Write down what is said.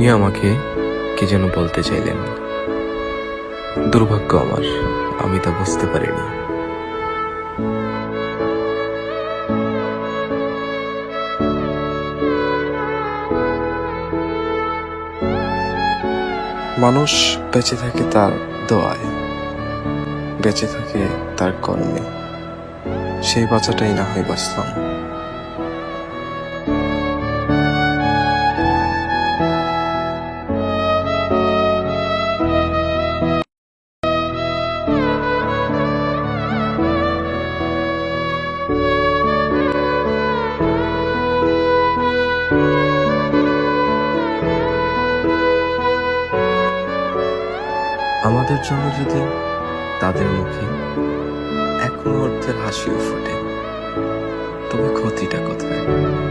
আপনি আমাকে কি যেন বলতে চাইলেন। দুর্ভাগ্য আমার, আমি তা বুঝতে পারিনি। মানুষ বেঁচে থাকে তার দোয়ায়, বেঁচে থাকে তার কর্মে। সেই বাঁচাটাই না হয় বাঁচলাম। আমাদের জন্য যদি তাদের মুখে এক মুহূর্তের হাসিও ফোটে তবে ক্ষতিটা কোথায়?